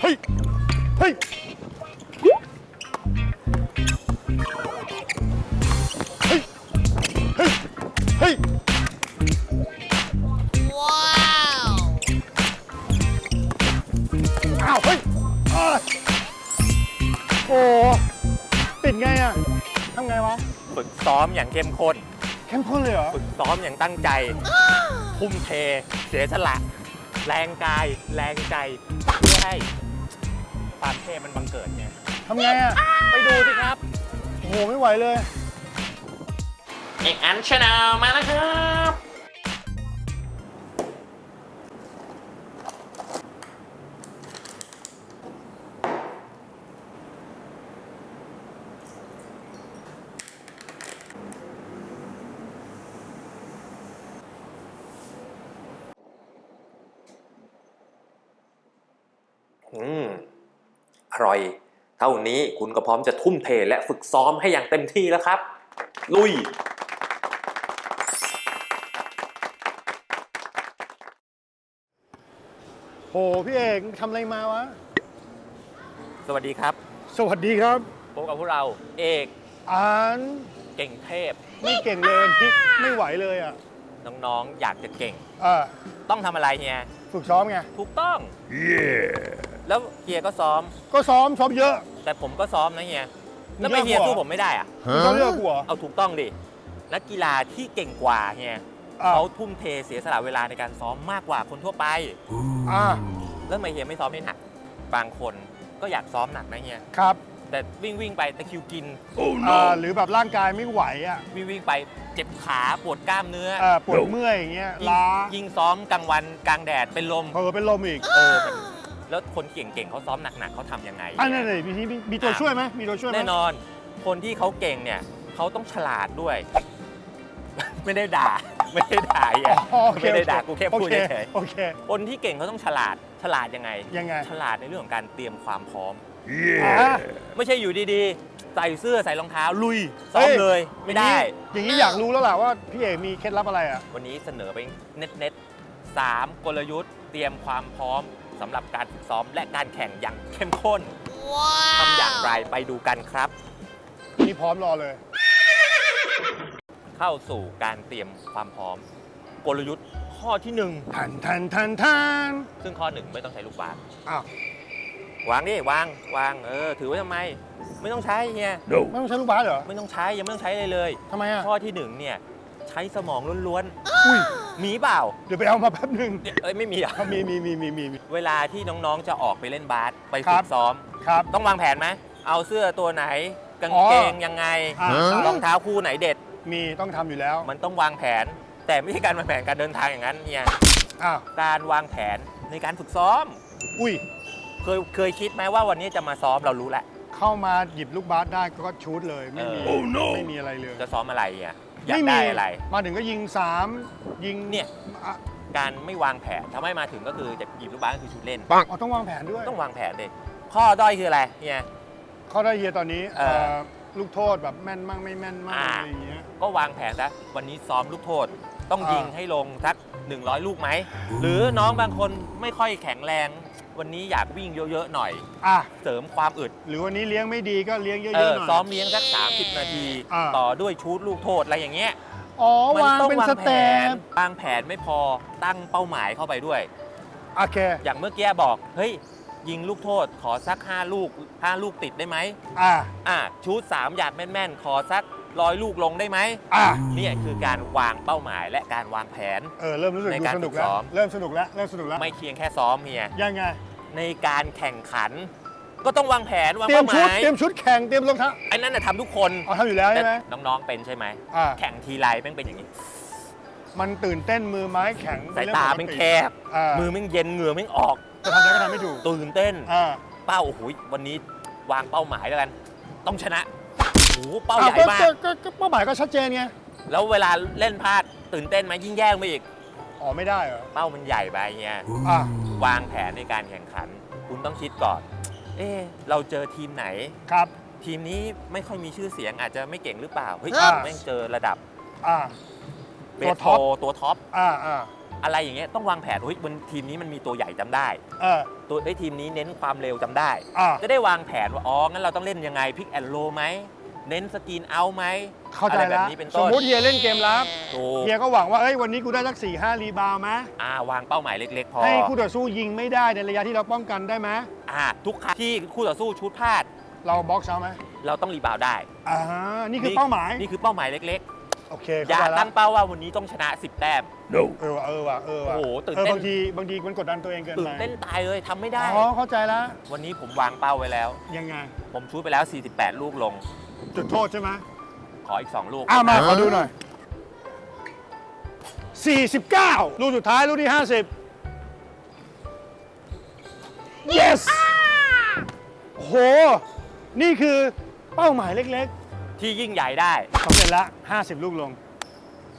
เฮ้ย เฮ้ย เฮ้ย เฮ้ยเฮ้ยอ้าว เฮ้ยอ้าวโอ้ติดไงอะทำไงวะ ฝึกซ้อมอย่างเข้มข้นเข้มข้นเลยเหรอ ฝึกซ้อมอย่างตั้งใจ ทุ่มเท เสียสละ แรงกาย แรงใจ เพื่อให้ความเท่มันบังเกิดไงทำไงอะ ไปดูสิครับ โอ้โห ไม่ไหวเลย เอกอันชาแนลมาแล้วครับ อืม อ ร่อย เท่านี้คุณก็พร้อมจะทุ่มเทและฝึกซ้อมให้อย่างเต็มที่แล้วครับ ลุยโหพี่เอกทำอะไรมาวะ สวัสดีครับสวัสดีครับพบกับพวกเราเอกอ่านเก่งเทพ ไม่เก่งเลยนี่ไม่ไหวเลยอะน้องๆ อยากจะเก่งอ่าต้องทำอะไรเฮีย ฝึกซ้อมไง ถูกต้องแล้วเฮียก็ซ้อม ก็ซ้อมซ้อมเยอะ แต่ผมก็ซ้อมนะเฮียมึงแล้วไม่เยอะเฮียกว่าสู้ผมไม่ได้อะซ้อมเยอะกว่าเอาถูกต้องดินักกีฬาที่เก่งกว่าเฮียอ่าเขาทุ่มเทเสียสละเวลาในการซ้อมมากกว่าคนทั่วไปอ่าแล้วทำไมเฮียไม่ซ้อมให้หนักบางคนก็อยากซ้อมหนักนะเฮียครับ แต่วิ่งวิ่งๆไปตะคริวกินอ่าหรือแบบร่างกายไม่ไหวอะวิ่งวิ่งๆไปเจ็บขาปวดกล้ามเนื้ออ่าปวดเมื่อยอย่างเงี้ยยิ่งล้ายิ่งซ้อมกลางวันกลางแดดเป็นลมเผลอเป็นลมอีกเออมัน แล้วคนเก่งๆเขาซ้อมหนักๆเขาทำยังไง อันนั้นเลยมีมีมีตัวช่วยไหมมีตัวช่วยไหมแน่นอนคนที่เขาเก่งเนี่ยเขาต้องฉลาดด้วย ไม่ได้ด่า ไม่ได้ด่าอะอ๋อโอเคไม่ได้ด่าโอกูเคแค่พูดโอเคเฉยโอเคๆคนที่เก่งเขาต้องฉลาด ฉลาดยังไง ยังไงฉลาดในเรื่องของการเตรียมความพร้อม อ่าไม่ใช่อยู่ดีๆ ใส่เสื้อใส่รองเท้าลุยซ้อเฮ้มยเลยไม่ได้ อย่างนี้อยากรู้แล้วล่ะว่าพี่เอกมีเคล็ดลับอะไรอะ วันนี้เสนอไปเน็ตๆสามกลยุทธ์เตรียมความพร้อม สำหรับการฝึกซ้อมและการแข่งอย่างเข้มข้นทำอย่างไรไปดูกันครับ นี่พร้อมรอเลย เข้าสู่การเตรียมความพร้อม กลยุทธ์ข้อที่หนึ่งทันทันทันทันซึ่งข้อหนึ่งไม่ต้องใช้ลูกบาศก์อ้าววางดิวางวางเออถือไว้ทำไม ไม่ต้องใช้เฮียไม่ต้องใช้ลูกบาสเหรอไม่ต้องใช้ยังไม่ต้องใช้เลยเลย ทำไมอะ ข้อที่หนึ่งเนี่ย ใช้สมองล้วนอุ้ยๆมีเปล่าเดี๋ยวไปเอามาแป๊บหนึ่งเนี่ยเอ้ยไม่มีอะอะมีมีมีมีมีมีเวลาที่น้องๆจะออกไปเล่นบาสไปครัฝึบกซ้อม ครับ ต้องวางแผนไหม เอาเสื้อตัวไหน กางอ๋อเกงยังไงอ่า รองเท้าคู่ไหนเด็ด มีต้องทำอยู่แล้วมันต้องวางแผน แต่ไม่ใช่การวางแผนการเดินทางอย่างนั้นเนี่ยอ้าวการวางแผนในการฝึกซ้อม อุ้ย เคยเคยคิดไหมว่าวันนี้จะมาซ้อมเรารู้แล้วเข้ามาหยิบลูกบาสได้ก็ชูดเลยไม่มี เออไม่มีอะไรเลย จะซ้อมอะไรอะ อยากไม่มีได้อะไร มาถึงก็ยิงสามยิงเนี่ย อะการไม่วางแผนทำให้มาถึงก็คือจะหยิบลูกบาสก็คือชุดเล่น อ๋อต้องวางแผนด้วยต้องวางแผนเลยข้อด้อยคืออะไรเนี่ย เข้าได้เฮียตอนนี้เออเอ่อลูกโทษแบบแม่นมั่งไม่แม่นมั่งอ่าอะไรอย่างเงี้ย ก็วางแผนซะวันนี้ซ้อมลูกโทษ ต้องอ่ายิยิงให้ลงสัก100 ลูกไหม หรือน้องบางคนไม่ค่อยแข็งแรง วันนี้อยากวิ่งเยอะๆหน่อย อะเสริมความอึดหรือวันนี้เลี้ยงไม่ดีก็เลี้ยงเยอะเอๆอหน่อย ซ้อมเลี้ยงสัก 30 นาที อ่า ต่อด้วยชูดลูกโทษอะไรอย่างเงี้ยอ๋อมัวางต้องเป็นวางสแผเต็นปวางแผนไม่พอตั้งเป้าหมายเข้าไปด้วย โอเคอย่างเมื่อกี้บอก เฮ้ย ยิงลูกโทษขอสัก 5 ลูก 5 ลูกติดได้ไหมอะอะชูด3หยาดแม่นๆ ขอสักร้อยลูกลงได้ไหมอะเนี่ยคือการวางเป้าหมายและการวางแผน เออเริ่มรู้สึกในดูการสนุกฝึกแล้ซ้วอม เริ่มสนุกแล้วเริ่มสนุกแล้วไม่เพียงแค่ซ้อมเฮียยังไง ในการแข่งขัน ก็ต้องวางแผนวางเตรียเป้ามหชุด มายเตรียมชุดแข่ง เตรียมรองเท้าไอ้นั่นน่ะทำทุกคนเอาทำอยู่แล้วแต่ใช่ไหม น้องๆเป็นใช่ไหมอะแข่งทีไรแม่งเป็นอย่างนี้ มันตื่นเต้นมือไม้แข็งสายเป็นตาเรื่องปกติแม่งแคบอะมือแม่งเย็นเหงื่อแม่งออก จะทำอะไรก็ทำไม่ถูกตื่นเต้น อะเป้าโอ้โหวันนี้วางเป้าหมายแล้วกัน ต้องชนะโอ้โหเป้าอะใหญ่ก็มาก ก็ก็ก็เป้าหมายก็ชัดเจนไง แล้วเวลาเล่นพลาดตื่นเต้นไหมยิ่งแย่งไปอีก อ๋อไม่ได้เหรอเป้ามันใหญ่ไปเงี้ยอะวางแผนในการแข่งขัน คุณต้องคิดก่อน เอ๊ะเราเจอทีมไหน ครับ ทีมนี้ไม่ค่อยมีชื่อเสียงอาจจะไม่เก่งหรือเปล่า เฮ้ยอ่าแม่งเจอระดับอะเบตัวสท็โทอป ตัวท็อป อะอะอะไรอย่างเงี้ยต้องวางแผนเฮ้ยวันทีมนี้มันมีตัวใหญ่จำได้ เออตัวไอ้ยทีมนี้เน้นความเร็วจำได้ อ่าจะได้วางแผนว่า อ๋อ งั้นเราต้องเล่นยังไงพิกแอนโลไหม เน้นสกรีนเอาไหมเข้าใจอะไรแบแล้บวนี้เป็นสต้มนมติเฮียเล่นเกมรับถูก เฮียก็หวังว่าเอ้ยวันนี้กูได้สัก4ี่ห้ารีบาวด์ไหมอ่าวางเป้าหมายเล็ก ๆ พอให้คู่ต่อสู้ยิงไม่ได้ในระยะที่เราป้องกันได้ไหมอ่าทุกครั้งที่คู่ต่อสู้ชุดพลาด เราบล็อกเขาไหมเราต้องรีบาวด์ได้อ่านี่คือเป้าหมายนี่คือเป้าหมายเล็กโอเคๆ อเข้าย่าใจแล้ตั้วงเป้าว่าวันนี้ต้องชนะ 10 แต้ม เออว่ะเออว่ะเออว่ะโอ้โหตื่นเออเต้นบางทีบางทีมันกดดันตัวเองเกินตื่ไปนเต้นตายเลยทำไม่ได้ อ๋อเข้าใจแล้ววันนี้ผมวางเป้าไว้แล้ว ยังไงผมชูดไปแล้ว 48 ลูกลง จุดโทษใช่ไหมขออีก 2 ลูกอ่ามาขอดูหน่อย 49 ลูกสุดท้าย ลูกที่ 50 yes โอ้โห นี่คือเป้าหมายเล็กที่ยิ่งใหญ่ได้ ๆสำเร็จละ 50 ลูกลง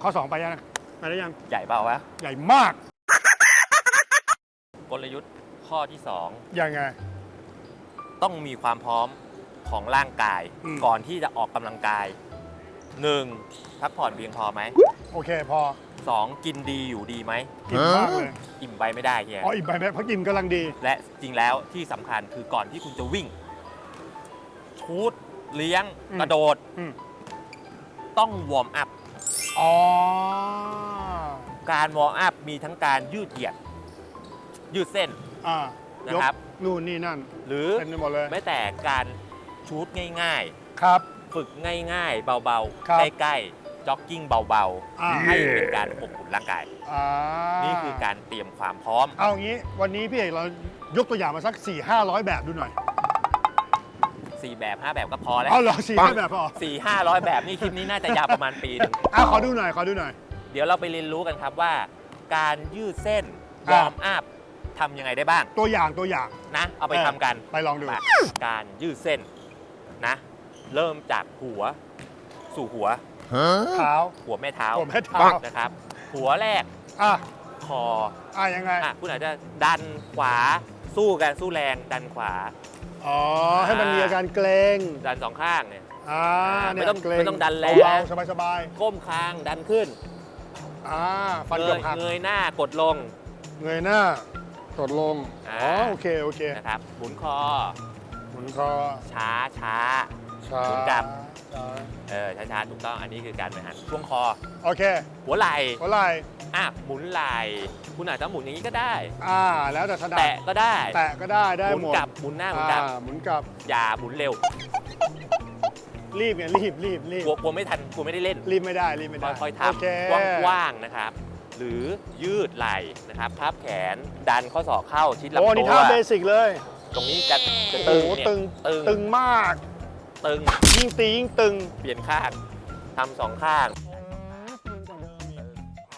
ข้อ 2 ไปยังนะไปได้ยัง ใหญ่เปล่าวะ ใหญ่มาก กลยุทธ์ข้อที่2ยังไงต้องมีความพร้อม ของร่างกาย อืม ก่อนที่จะออกกำลังกาย 1. พักผ่อนเพียงพอไหม โอเคพอ 2. กินดีอยู่ดีไหม อิ่มมากเลยอิ่มไปไม่ได้เฮีย อ๋ออิ่มไปไหมพักอิ่มกำลังดี และจริงแล้วที่สำคัญคือก่อนที่คุณจะวิ่ง ชูดเลี้ยง อืมกระโดด อืม ต้องวอร์มอัพ อ๋อ การวอร์มอัพมีทั้งการยืดเหยียด ยืดเส้นอ่านะครับยกนู่นนี่นั่น หรือเต็มไปหมดเลย แม้แต่การ ชูดง่ายครับ ๆ ฝึกง่ายๆ เบาครับ ๆ ใกล้ๆจ็อกกิ้งเบาอ่าๆ ให้เป็นการอบอุ่นร่างกาย อ่านี่คือการเตรียมความพร้อม เอางี้วันนี้พี่เอกเรายกตัวอย่างมาสัก 4 5 0 0 แบบดูหน่อย 4 แบบ 5 แบบก็พอแล้วเอาเหรอสี่ห้าแบบพอสี่ห้าร้อยแบบนี่คลิปนี้น่าจะยาวประมาณปีหนึง อะขอดูหน่อยขอดูหน่อย เดี๋ยวเราไปเรียนรู้กันครับว่า การยืดเส้นวอ่า อร์มอัพทำยังไงได้บ้างตัวอย่างตัวอย่างนะ เอาไปเออทำกัน ไปลองดูมาการยืดเส้นนะ เริ่มจากหัวสู่หัว เท้าหัวแม่เท้าผมให้เท้านะครับ หัวแรกอะคออะยังไง อะคุณอาจจะดันขวาสู้กันสู้แรงดันขวา อ๋อ ให้มันมีอาการเกรงดันสองข้างเนี่ย อ่าไม่เนี่ยต้องเกรงไม่ต้องดันแรง เบาๆสบายก้มคางดันขึ้นๆอ่าฟันเงเกือยบหักเงยหน้ากดลง เงยหน้ากดลงอ่าอ๋อโอเค โอเคนะครับหมุนคอหมุนคอช้าช้า ช้าหมุนกลับช้าเออช้าช้าถูกต้องอันนี้คือการบริหารช่วงคอ โอเคหัวไหล่หัวไหล่อะหมุนไหล่คุณอาจจะหมุนอย่างนี้ก็ได้ อ่า แล้วแต่ถนัดแตะก็ได้แตะก็ได้ได้หมุนหมดกลับหมุนหน้าหมุนกลับ อ่าหมุนกลับ อย่าหมุนเร็วรีบไงรีบรีบรีบกลัวกลัวไม่ทันกลัวไม่ได้เล่น รีบไม่ได้รีบไม่ได้ค่อยๆทโอเคำกว้างๆนะครับ หรือยืดไหล่นะครับพับแขนดันข้อศอกเข้าชิดลำโอ้ตันี่วท่าเบสิกเลย ตรงนี้จะจะโอ้ตึงโหเนี่ยตึงตึงตึงมาก ตึง ยิ่งตียิ่งตึง เปลี่ยนข้างทำสองข้าง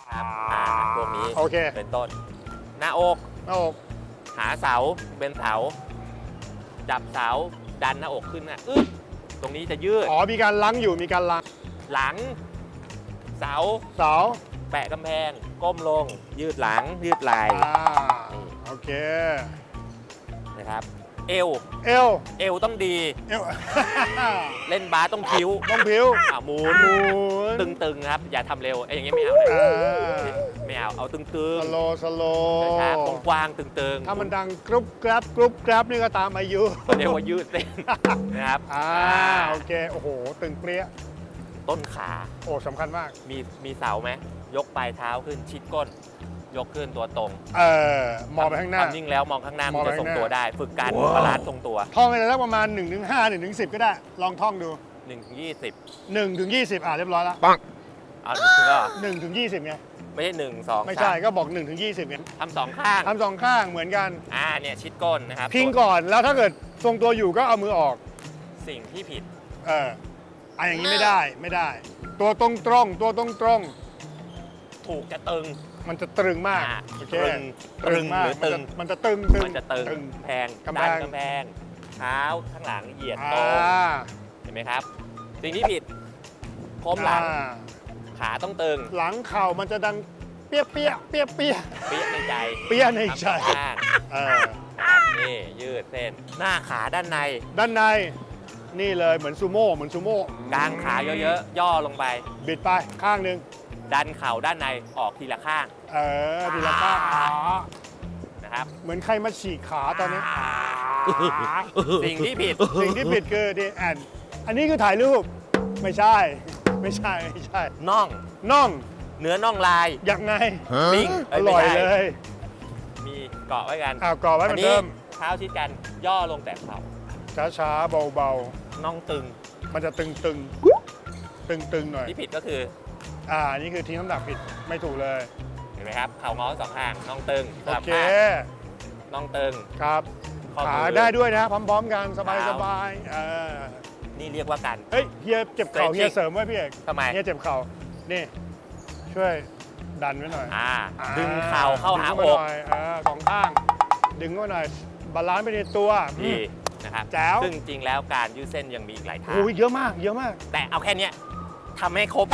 ครับอ่าพวกนี้โอเคเป็นต้น หน้าอก หน้าอกหาเสาเป็นเสา จับเสาดันหน้าอกขึ้นนะอึ๊บตรงนี้จะยืด อ๋อมีการล้างอยู่มีการล้างหลัง เสาเสาแปะกำแพง ก้มลง ยืดหลังยืดไหล่อ่าโอเคนะครับ เอว เอวเอวต้องดี เอว เล่นบาสต้องคิ้วต้องผิวอะหมุนหมุนตึงๆครับ อย่าทำเร็วไอ้อย่างเงี้ยไม่เอาเลยอ่าไม่เอา เอาตึงสโลว์สโลๆช้าว์ๆกว้างๆตึงๆถ้ามันดังกรุบกรับกรุบกรับนี่ก็ตามอายุเขาเรียกว่ายืดเส้นนะครับอ่าอ่าโอเค โอ้โห ตึงเปรี้ยต้นขา โอ้สำคัญมาก มีมีเสาไหมยกปลายเท้าขึ้นชิดก้น ยกขึ้นตัวตรงเออมองไปข้างหน้า ทำนิ่งแล้วมองข้างหน้ามมัองนไปจะทรงข้างหน้า ตัวได้ ฝึกการว้าวบาลานซ์ทรงตัวท่องไปเลยสักประมาณ1นถึงห้าหนึ่งถึงสิก็ได้ ลองท่องดู1ถึง20 1ถึงยีอ่าเรียบร้อยแล้วเอาถึงก็1ถึงยีไงไม่ใช่หนึ่งสองไม่ใช่สามก็บอก1ถึงยีไงทำสองข้างทำสองข้างเหมือนกัน อ่าเนี่ยชิดก้นนะครับพิงก่อนแล้วถ้าเกิดทรงตัวอยู่ก็เอามือออก สิ่งที่ผิดเอออะอย่างนี้ไม่ได้ไม่ได้ ตัวตรงตรงๆตัวตรงตรงถูกจะตึงๆ มันจะตรึงมากอ่าโอเคตรึงตรึงมากหรือตึง มันจะมันจะตึงตึง มันจะตึงตึงแพงกำแพดังนกำแพงเท้าข้างหลังเหยียดอ่าตรงเห็นไหมครับ สิ่งที่ผิดโค้มหลังอ่าขาต้องตึงหลังเข่ามันจะดังเปี้ยเปี้ยเปี้ยเปี้ยเปี้ยในใจเปี้ยในใจทำสองข้างเออครับนี่ยืดเส้น หน้าขาด้านใน ด้านในนี่เลยเหมือนซูโม่เหมือนซูโม่กางขาเยอะๆ ย่อลงไป บิดไปข้างหนึ่ง ดันเข่าด้านในออกทีละข้างเออทีละข้างอ๋อนะครับ เหมือนใครมาฉีกขาตอนนี้สิ่งที่ผิด สิ่งที่ผิดคือดีแอนอันนี้คือถ่ายรูป ไม่ใช่ ไม่ใช่ ไม่ใช่ น่อง น่อง เนื้อน่องลาย ยังไงปิ้งอร่อยไม่ใช่เลย มีเกาะไว้กันอ้าวกรอบไว้เหมือนเดิมเท้าชิดกัน ย่อลงแต่เข่า ช้าๆ เบาน่องตึงๆมันจะตึงๆ ตึงๆ หน่อย ที่ผิดก็คือ อ่า นี่คือทิ้งน้ำหนักผิดไม่ถูกเลย เห็นไหมครับ เข่างอสองข้างน่องตึงสโอลับเค ข้างน่องตึง ครับข้อขามือได้ด้วยนะพร้อมๆกันสเท้าบายๆเออนี่เรียกว่าการ เฮ้ยเฮียเจ็บเข่า Stretching เฮียเสริมไว้พี่เอกทำไม เฮียเจ็บเข่า นี่ ช่วยดันไว้หน่อยอ่า อ่ดึงเข่าเข้าหาดึงอมกหน่อยเออสองข้าง ดึงเข้ามาหน่อย บาลานซ์ไปในตัวดีนะครับ แจ๋ว ซึ่งจริงแล้วการยืดเส้นยังมีอีกหลายท่าโอ้ยเยอะมาก เยอะมาก แต่เอาแค่เนี้ยทำให้ครบ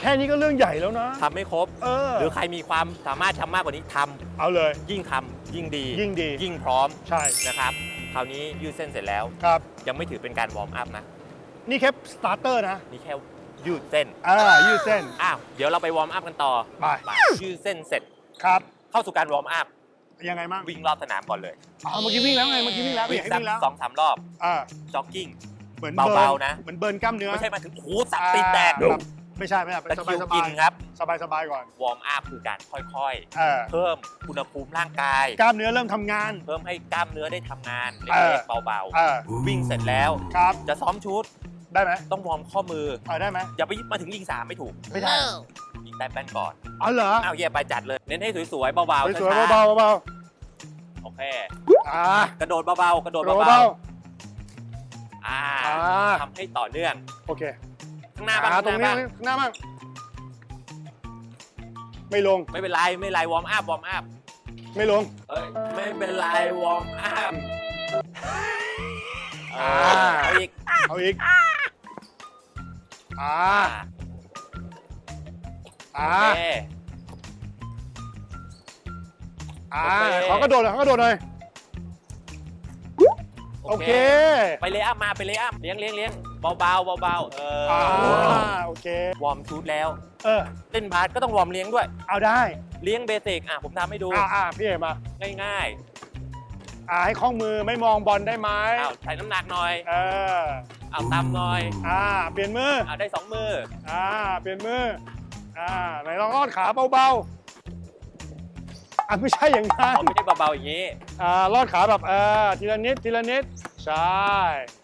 แค่นี้ก็เรื่องใหญ่แล้วนะ ทำให้ครบ เออ หรือใครมีความสามารถทำมากกว่านี้ทำเอาเลย ยิ่งทำยิ่งดี ยิ่งดี ยิ่งพร้อมใช่นะครับ คราวนี้ยืดเส้นเสร็จแล้ว ครับ ยังไม่ถือเป็นการวอร์มอัพนะ นี่แค่สตาร์เตอร์นะนี่แค่ยืดเส้น อ่ายืดเส้น อ้าว เดี๋ยวเราไปวอร์มอัพกันต่อไปไปยืดเส้นเสร็จ ครับ เข้าสู่การวอร์มอัพ ยังไงมั่งวิ่งรอบสนามก่อนเลยอ๋อเมื่อกี้วิ่งแล้วไงเมื่อกี้วิ่งแล้ววิ่พี่งเอกสักวิ่งแล้วสองสามรอบ อ่าจ็อกกิ้ง เหมือนเบาๆบิร์นะ เหมือนเบิร์นกล้ามเนื้อ ไม่ใช่มาถึงโอ้โหสับตีนแตก อ่า ไม่ใช่ไม่ใช่ตะสคบายริวสกิบานยครับ สบายสบายก่อน วอร์มอัพคือการค่อยเออๆ เพิ่มอุณหภูมิร่างกาย กล้ามเนื้อเริ่มทำงาน เพิ่มให้กล้ามเนื้อได้ทำงานเออเล็กๆเบาเออๆ วิ่งเสร็จแล้ว ครับ จะซ้อมชุดได้ไหมต้องวอร์มข้อมือ เออได้ไหมอย่าไปมาถึงยิงสามไม่ถูกไม่ได้ยิงใต้แป้นก่อนอ๋อเหรอเอาเย่ไปจัดเลยเน้นให้สวยๆเบาๆสวยช้าๆเบาๆเบาๆโอเค ๆอ่ากระโดดเบาๆกระโดดโดดเบาเบาๆอ่าๆอ่าทำให้ต่อเนื่องโอเค ข้างหน้าบ้างอ่าข้างตรงหนี้น้าบ้างข้างหน้าบ้างไม่ลงไม่เป็นไรไม่เป็นไรวอร์มอัพวอร์มอัพไม่ลง เอ้ยไม่เป็นไรวอร์มอัพเออ่าอเอาอีกเอาอีกอ่าอ่าอ่าโอเค อ่าโอเค ขอกระโดดหน่อยขอกระโดดหน่อยโอเค ไปเลยอัพมาไปเลยอัพเลี้ยงเลี้ยงเลี้ยง เบาๆเบาๆเอออ่าอโอเควอร์มชุดแล้ว เออ เล่นบาสก็ต้องวอร์มเลี้ยงด้วย เอาได้เลี้ยงเบสิกอะผมทำให้ดูอ่าอ่าพี่เอ๋มาง่ายอ่าให้คล้องมือไม่มองบอลได้ไหมๆอ้าวใส่น้ำหนักหน่อย เออเอาตำหน่อยอ่าเปลี่ยนมือเอาได้สองมืออ่าเปลี่ยนมืออ่าไหนลองลอดขาเบาๆอะไม่ใช่อย่างนั้นเขาไม่ได้เบาๆอย่างนี้ อ่าลอดขาแบบเออทีละนิดทีละนิด ใช่อ่า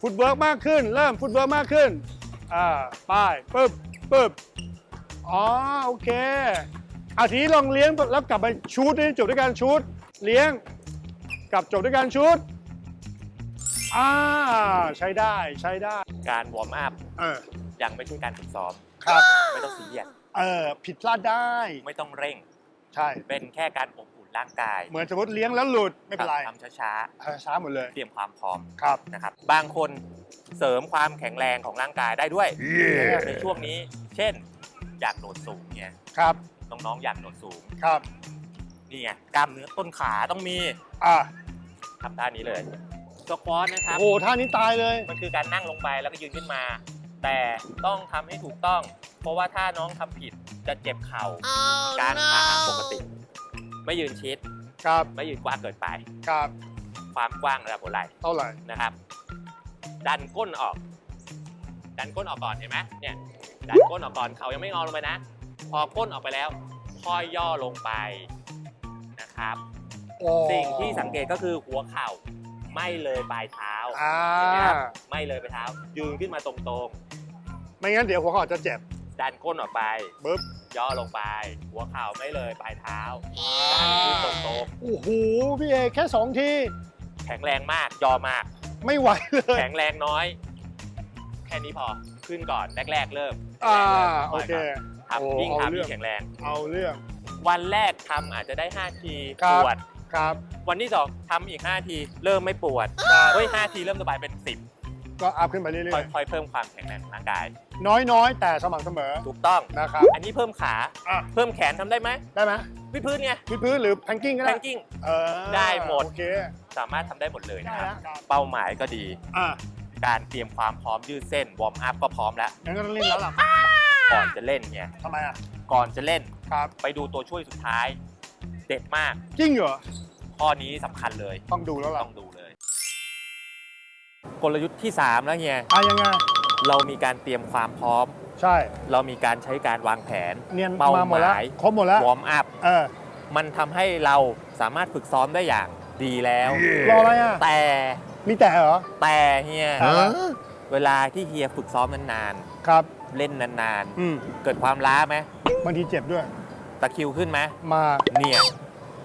ฟุตเวิร์กมากขึ้น เริ่มฟุตเวิร์กมากขึ้นอ่าไป้ายปึ๊บปึ๊บอ๋อโอเคอะทีนี้ลองเลี้ยงแล้วกลับไปชูดนี่จบด้วยการชูดเลี้ยงกลับจบด้วยการชูดอ่าใช้ได้ใช้ได้ การวอร์มอัพเออยังไม่ใช่การฝึกซ้อมครับ ไม่ต้องซีเรียสเออผิดพลาดได้ ไม่ต้องเร่ง ใช่ เป็นแค่การอบอุ่น ร่างกายเหมือนสมมติเลี้ยงแล้วหลุดไม่เป็นไรทำช้าเออช้าหมดเลยๆเตรียมความพร้อมครับนะครับ บางคนเสริมความแข็งแรงของร่างกายได้ด้วยในช่วงนี้ เช่น อยากโดดสูงเนี่ยครับน้องๆอยากโดดสูงครับนี่ไงกล้ามเนื้อต้นขาต้องมีอ่าทำท่านี้เลยสควอตนะครับโอ้โหท่านี้ตายเลย มันคือการนั่งลงไปแล้วก็ยืนขึ้นมา แต่ต้องทำให้ถูกต้อง เพราะว่าถ้าน้องทำผิดจะเจ็บเข่ากลางขาปกติ ไม่ยืนชิด ครับ ไม่ยืนกว้างเกินไป ครับ ความกว้างระดับหัวไหล่เท่าไหร่ นะครับ ดันก้นออก ดันก้นออกก่อนเห็นไหมเนี่ย ดันก้นออกก่อนเขายังไม่งอลงไปนะ พอก้นออกไปแล้วค่อยย่อลงไปนะครับโอ้สิ่งที่สังเกตก็คือหัวเข่าไม่เลยปลายเท้าอ่าเห็นไหมครับไม่เลยปลายเท้า ยืนขึ้นมาตรงไม่งั้นเดี๋ยวหัวเข่าจะเจ็บๆดันก้นออกไป ปึ๊บ ย่อลงไป หัวเข่าไม่เลยปลายเท้าอ่าดันขึ้นตรงโอ้โหพี่เอกแค่สองที ๆแข็งแรงมากยอมาก ไม่ไหวเลย แข็งแรงน้อย แค่นี้พอขึ้นก่อนแรก ๆ เริ่มอ่าแรกๆริ่มโอเค ทำยิ่งโอ้เอาทำเรื่ยิ่อง งแข็งแรง เอาเรื่อง วันแรกทำอาจจะได้ 5 ทีครัปบ วด ครับ วันที่ 2ทำอีก 5 ที เริ่มไม่ปวดครับเฮ้ย5ทีเริ่มสบายเป็น ก็อัพขึ้นไปเรื่10อยค่อยๆเพิ่มความแข็งแรงของร่างกาย ๆ น้อยๆ แต่สม่ำเสมอ ถูกต้อง นะครับ อันนี้เพิ่มขา อะ เพิ่มแขนทำได้ไหมได้ไหมวิดพื้นไงวิดพื้นหรือแพงกิ้งก็แพได้งกิ้ง เออได้หมด โอเค สามารถทำได้หมดเลยได้นะครับแล้วเป้าหมายก็ดี อะการเตรียมความพร้อมยืดเส้น วอร์มอัพก็พร้อมแล้ว งั้นก็ต้องเล่นแล้วล่ะก่อนจะเล่นเนี่ย ทำไมอะ ก่อนจะเล่นครับ ไปดูตัวช่วยสุดท้าย เด็ดมาก จริงเหรอ ข้อนี้สำคัญเลย ต้องดูแล้วล่ะ ต้องดูเลย กลยุทธ์ที่ 3 แล้วเฮียอะยังไง เรามีการเตรียมความพร้อม ใช่ เรามีการใช้การวางแผนเนียนเป้ามาหมดแล้วหมายครบหมดแล้ว วอร์มอัพเออ มันทำให้เราสามารถฝึกซ้อมได้อย่างดีแล้ว รออะไรอะ แต่มีแต่เหรอ แต่เฮียฮะ เวลาที่เฮียฝึกซ้อมนานครับ ๆเล่นนานอืม ๆ เกิดความล้าไหมบางทีเจ็บด้วย ตะคริวขึ้นไหมมา เนี่ย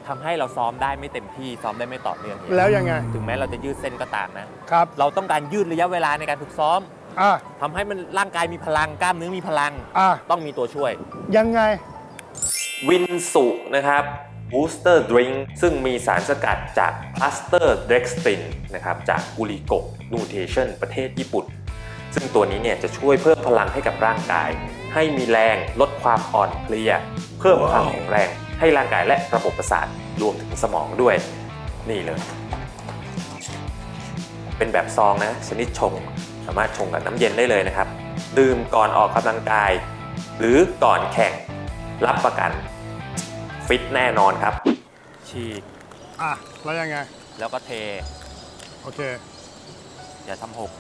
ทำให้เราซ้อมได้ไม่เต็มที่ซ้อมได้ไม่ต่อเนื่องเฮียแล้วยังไง ถึงแม้เราจะยืดเส้นก็ตามนะ ครับเราต้องการยืดระยะเวลาในการฝึกซ้อมอะทำให้มันร่างกายมีพลังกล้ามเนื้อมีพลัง อะต้องมีตัวช่วย ยังไง วินสุนะครับบูสเตอร์ดริงซึ่งมีสารสกัดจากพลาสเตอร์เดกสตินนะครับจากกุริโกนูเทชันประเทศญี่ปุ่น ซึ่งตัวนี้เนี่ยจะช่วยเพิ่มพลังให้กับร่างกาย ให้มีแรงลดความอ่อนเพลีย เพิ่มความแข็งแรง ให้ร่างกายและระบบประสาทรวมถึงสมองด้วยนี่เลย เป็นแบบซองนะชนิดชง สามารถชงกับน้ำเย็นได้เลยนะครับ ดื่มก่อนออกกำลังกาย หรือก่อนแข่งรับประกัน ฟิตแน่นอนครับ ฉีกอะ แล้วยังไง แล้วก็เท โอเค อย่าทำหก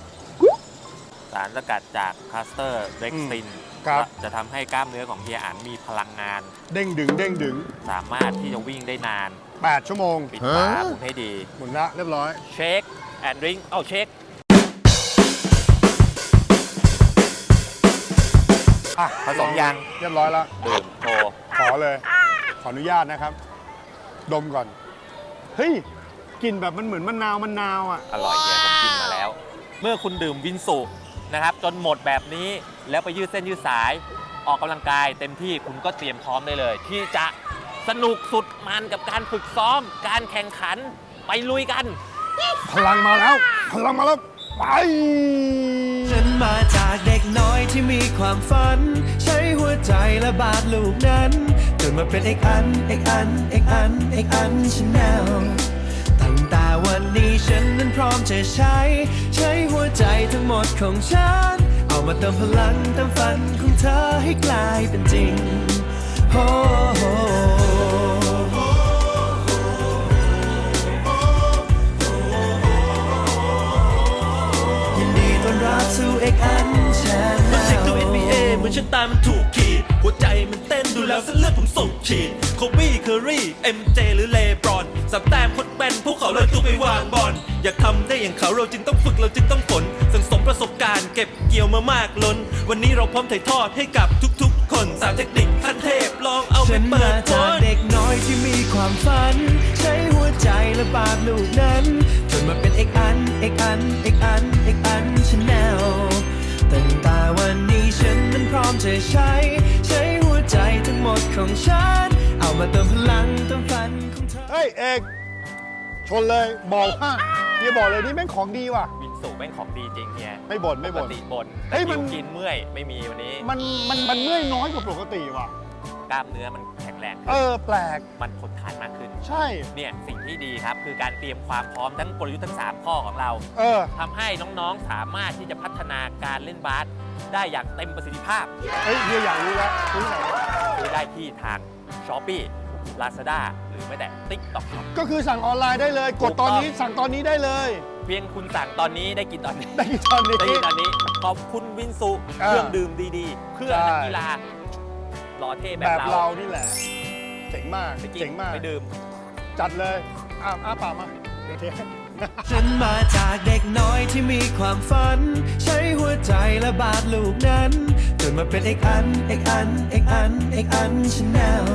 สารสกัดจากคาสเตอร์เร็กซิน ครับ จะทำให้กล้ามเนื้อของเฮียอันมีพลังงาน เด้งดึงเด้งดึง สามารถที่จะวิ่งได้นาน 8 ชั่วโมงปิดฝาหมุนให้ดีหมุนละเรียบร้อยเช็คแอนด์ดริงเอาเช็คอะผสมยังเรียบร้อยแล้วดื่มโชว์ขอเลย ขออนุญาตนะครับ ดมก่อน เฮ้ยกลิ่นแบบมันเหมือนมะนาวมะนาวอะ อร่อยเฮียผมกินมาแล้ว เมื่อคุณดื่มวินสุ นะครับจนหมดแบบนี้แล้วไปยืดเส้นยืดสายออกกำลังกาย เต็มที่คุณก็เตรียมพร้อมได้เลย ที่จะสนุกสุดมันกับการฝึกซ้อม การแข่งขันไปลุยกัน พลังมาแล้ว พลังมาแล้ว ไปฉันมาจากเด็กน้อยที่มีความฝัน ใช้หัวใจและบาดลูกนั้น จนมาเป็นเอกอันเอกอันเอกอันเอกอันชาแนลตั้งแต่วันนี้ฉันนั้น พร้อมจะใช้ ใช้หัวใจทั้งหมดของฉัน เอามาเติมพลังเติมฝันของเธอให้กลายเป็นจริงโอ้โหยินดีต้อนรับสู่เอกอันชาแนมันเช็คดู NBA เหมือนฉันตามมันถูกขีด หัวใจมันเต้นดูแล้วเส้นเลือดผมสูบฉีดโคบี้เคอรี่ เอ็มเจหรือเลบรอน สับแต้มคดแม่นพวกเขาเลยตัวไปวางบอล อยากทำได้อย่างเขาเราจึงต้องฝึกเราจึงต้องฝนสังสมประสบการณ์เก็บเกี่ยวมามากล้น วันนี้เราพร้อมถ่ายทอดให้กับทุกๆ คนสามเทคนิคขั้นเทพลองเอาไปฉันเปิมาดจากพ้นเด็กน้อยที่มีความฝัน ใช้หัวใจและบาดลูกนั้นจนมาเป็นเอกอันเอกอันเอกอันเอกอันชาแนลตั้งแต่วันนี้ฉันนั้นพร้อมจะใช้ ใช้หัวใจทั้งหมดของฉัน เอามาเติมพลังเติมฝันของเธอเฮ้ยเอกช นเลยบอกว่าเฮียบอกเลยนี่แม่งของดีว่ะ วินสุแม่งของดีจริงเฮียไม่บ่นไม่ปกบ่น ติบนเฮ้แต่ยมันคิวกินเมื่อยไม่มีวันนี้มันมันมันเมื่อยน้อยกว่าปกติว่ะ กล้ามเนื้อมันแข็งแรงเอขึ้นอแปลกมันทนทานมากขึ้น ใช่ เนี่ยสิ่งที่ดีครับ คือการเตรียมความพร้อมทั้งกลยุทธ์ทั้ง 3 ข้อของเราเออ ทำให้น้องๆสามารถที่จะพัฒนาการเล่นบาสได้อย่างเต็มประสิทธิภาพเฮ้ยเฮียอยากรู้แล้วซื้อไหน ซื้อได้ที่ทาง s h อ p e e Lazada หรือแม้แต่ TikTok Shop ก็คือสั่งออนไลน์ได้เลย กดตอนนี้ถูกต้องสั่งตอนนี้ได้เลย เพียงคุณสั่งตอนนี้ได้กินตอนนี้ ได้กี่ตอนนี้ ได้กินตอนนี้ ขอบคุณวินซุอ่าเครื่องดื่มดีๆ เพื่อใช่นักกีฬาหล่อเท่แบแบบบเราเรา นี่แหละ เจ๋งมากไปกินเจ๋งมาก ไปดื่ม จัดเลยอ้าวอ้าปากมาโอเคฉันมาจากเด็กน้อยที่มีความฝัน ใช้หัวใจและบาดลูกนั้น จนมาเป็นเอกอัน เอกอัน เอกอัน เอกอันชาแนล